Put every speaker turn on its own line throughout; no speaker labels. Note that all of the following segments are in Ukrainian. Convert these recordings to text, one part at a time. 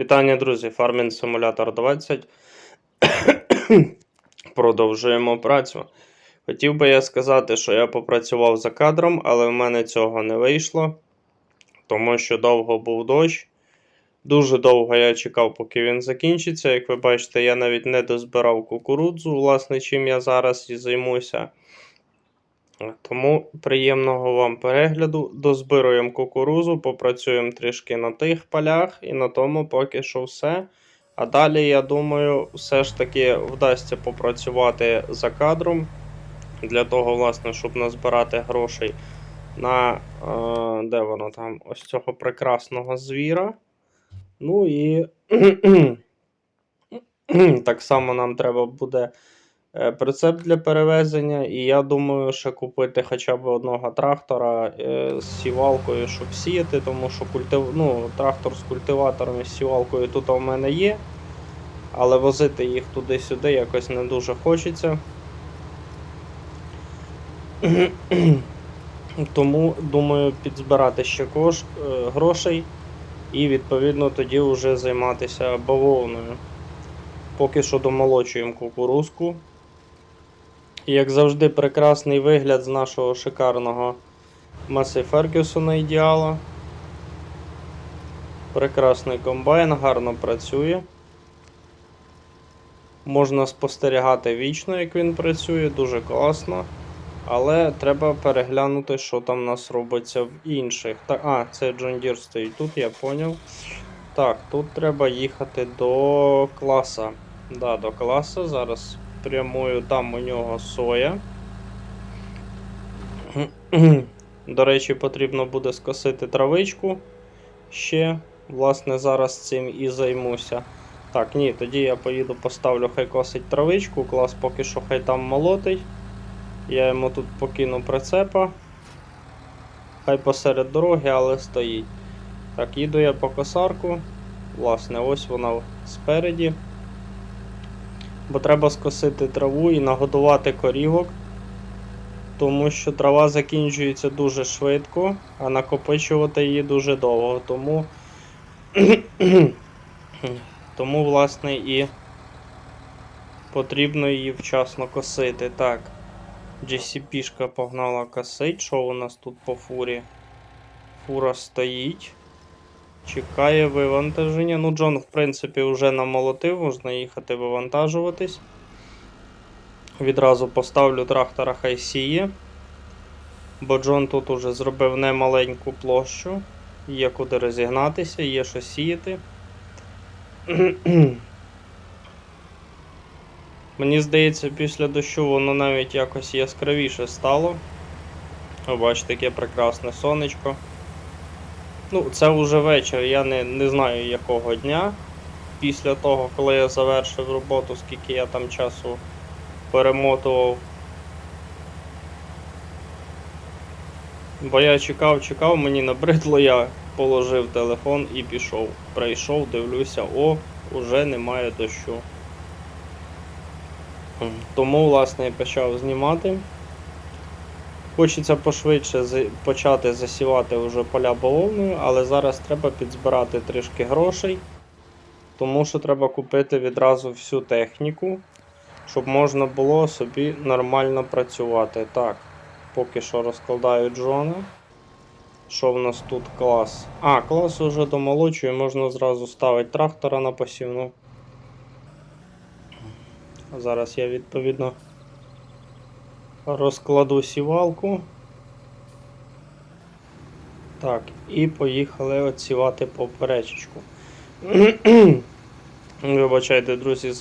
Вітання, друзі! Farming Simulator 20. Продовжуємо працю. Хотів би я сказати, що я попрацював за кадром, але в мене цього не вийшло, тому що довго був дощ. Дуже довго я чекав, поки він закінчиться. Як ви бачите, я навіть не дозбирав кукурудзу, власне, чим я зараз і займуся. Тому приємного вам перегляду. Дозбируємо кукурузу, попрацюємо трішки на тих полях, і на тому поки що все. А далі, я думаю, все ж таки вдасться попрацювати за кадром. Для того, власне, щоб назбирати грошей на е, де воно там, ось цього прекрасного звіра. Ну і так само нам треба буде е, прицеп для перевезення, і я думаю, ще купити хоча б одного трактора е, з сівалкою, щоб сіяти, тому що культив... ну, трактор з культиватором і сівалкою тут у мене є. Але возити їх туди-сюди якось не дуже хочеться. Тому думаю підзбирати ще кош... е, грошей і відповідно тоді вже займатися бавовною. Поки що домолочуємо кукурузку. І, Як завжди, прекрасний вигляд з нашого шикарного Маси Фергюсона ідеала. Прекрасний комбайн, гарно працює. Можна спостерігати вічно, як він працює, дуже класно. Але треба переглянути, що там у нас робиться в інших. Так, а, це John Deere стоїть тут, я поняв. Так, тут треба їхати до класа. Да, до класа. Зараз прямую там у нього соя. До речі, потрібно буде скосити травичку ще. Власне, зараз цим і займуся. Так, ні, тоді я поїду, поставлю, хай косить травичку, клас поки що хай там молотить. Я йому тут покину прицепа. Хай посеред дороги, але стоїть. Так, їду я по косарку. Власне, ось вона спереді. Бо треба скосити траву і нагодувати корівок. Тому що трава закінчується дуже швидко, а накопичувати її дуже довго. Тому, тому власне, і потрібно її вчасно косити. Так. GCP-шка погнала косить. Що у нас тут по фурі? Фура стоїть. Чекає вивантаження. Ну, Джон, в принципі, вже намолотив, можна їхати вивантажуватись. Відразу поставлю трактора хай сіє. Бо Джон тут уже зробив немаленьку площу. Є куди розігнатися, є що сіяти. Мені здається, після дощу воно навіть якось яскравіше стало. Ви бачите, яке прекрасне сонечко. Ну, це вже вечір, я не, не знаю якого дня. Після того, коли я завершив роботу, скільки я там часу перемотував. Бо я чекав, чекав, мені набридло, я положив телефон і пішов. Прийшов, дивлюся, о, уже немає дощу. Тому, власне, я почав знімати. Хочеться пошвидше почати засівати вже поля бавовною, але зараз треба підзбирати трішки грошей, тому що треба купити відразу всю техніку, щоб можна було собі нормально працювати. Так, поки що розкладаю Джона. Що в нас тут клас? А, клас уже домолочує, можна зразу ставити трактора на посівну. Зараз я відповідно розкладу сівалку. Так, і поїхали отсівати поперечечку. Вибачайте, друзі,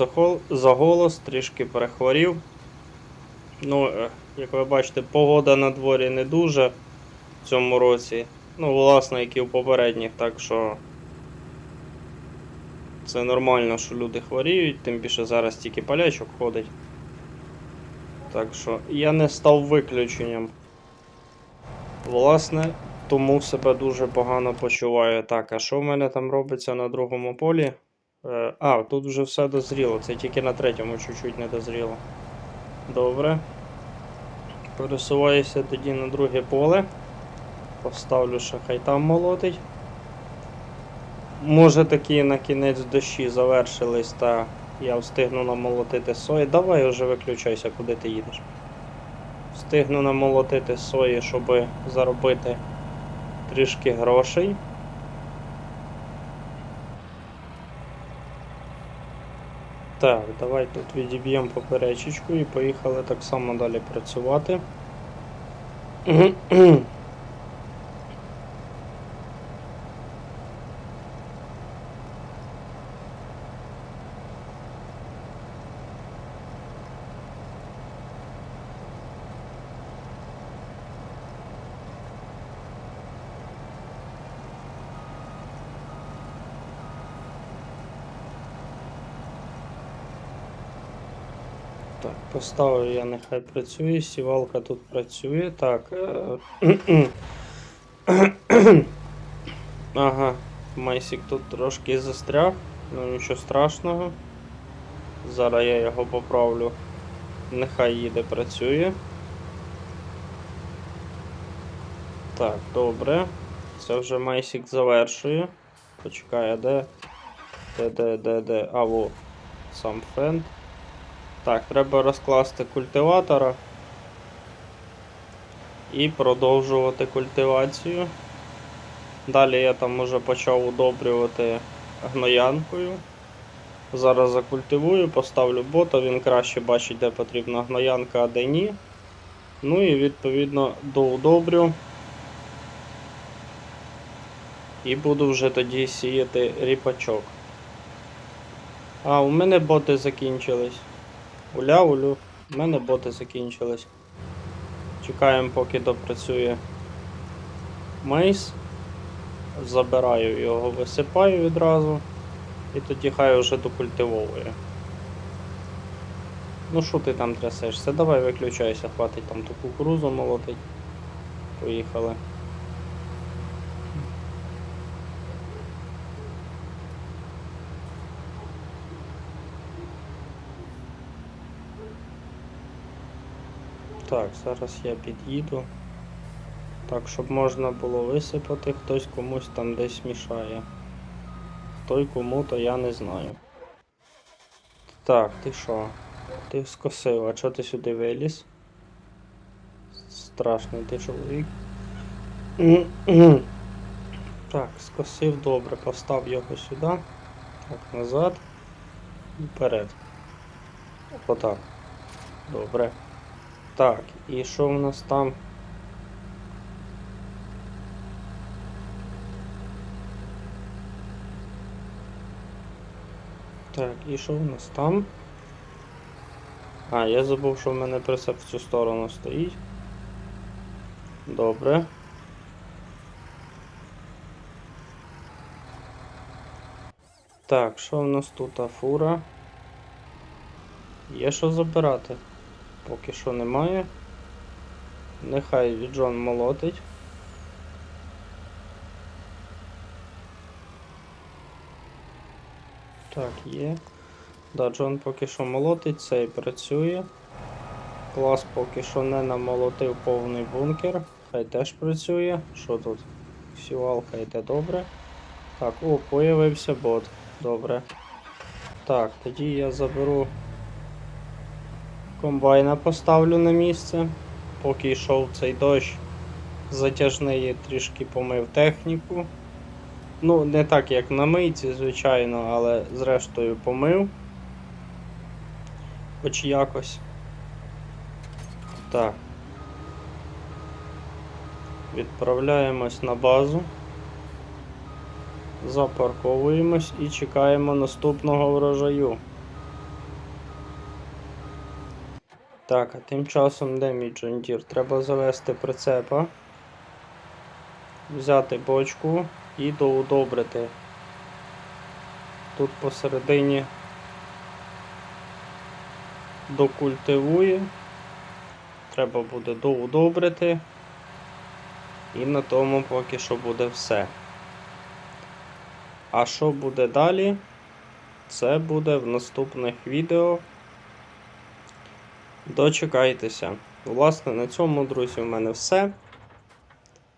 за, голос, трішки перехворів. Ну, е, як ви бачите, погода на дворі не дуже в цьому році. Ну, власне, як і в попередніх, так що. Це нормально, що люди хворіють, тим більше зараз тільки полячок ходить. Так що я не став виключенням. Власне, тому себе дуже погано почуваю. Так, а що в мене там робиться на другому полі? Е, а, тут вже все дозріло, це тільки на третьому чуть-чуть не дозріло. Добре. Пересуваюся тоді на друге поле. Поставлю, що хай там молотить. Може такі на кінець дощі завершились, та я встигну намолотити сої. Давай вже виключайся, куди ти їдеш. Встигну намолотити сої, щоб заробити трішки грошей. Так, давай тут відіб'ємо поперечечку і поїхали так само далі працювати. Так, поставив я, нехай працює, сівалка тут працює. Так. е, ага, Майсік тут трошки застряг, ну нічого страшного. Зараз я його поправлю. Нехай їде працює. Так, добре. Це вже Майсік завершує. Почекай, а де? Де, де, де, де? А, во, сам фенд. Так, треба розкласти культиватора і продовжувати культивацію. Далі я там уже почав удобрювати гноянкою. Зараз закультивую, поставлю бота, він краще бачить, де потрібна гноянка, а де ні. Ну і відповідно доудобрю. І буду вже тоді сіяти ріпачок. А, у мене боти закінчились. Уля, улю, у мене боти закінчились. Чекаємо, поки допрацює мейс. Забираю його, висипаю відразу. І тоді хай вже докультивовує. Ну що ти там трясешся? Давай виключайся, хватить там ту кукурузу молотить. Поїхали. Так, зараз я під'їду. Так, щоб можна було висипати, хтось комусь там десь мішає. Хто й кому, то я не знаю. Так, ти що? Ти скосив, а чого ти сюди виліз? Страшний ти чоловік. Так, скосив добре, постав його сюди. Так, назад. І вперед. Отак. Добре. Так, і що в нас там? Так, і що в нас там? А, я забув, що в мене прицеп в цю сторону стоїть. Добре. Так, що в нас тут а, фура? Є що забирати? Поки що немає. Нехай Джон молотить. Так, є. Да, Джон поки що молотить, цей працює. Клас поки що не намолотив повний бункер. Хай теж працює. Що тут? Сівалка йде добре. Так, о, появився бот. Добре. Так, тоді я заберу комбайна поставлю на місце. Поки йшов цей дощ, затяжний трішки помив техніку. Ну, не так як на мийці, звичайно, але зрештою помив. Хоч якось. Так. Відправляємось на базу. Запарковуємось і чекаємо наступного врожаю. Так, а тим часом де мій джондір? Треба завести прицепа, взяти бочку і доудобрити. Тут посередині докультивує. Треба буде доудобрити. І на тому поки що буде все. А що буде далі? Це буде в наступних відео. Дочекайтеся. Власне, на цьому, друзі, в мене все.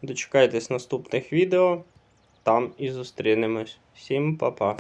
Дочекайтесь наступних відео. Там і зустрінемось. Всім па-па.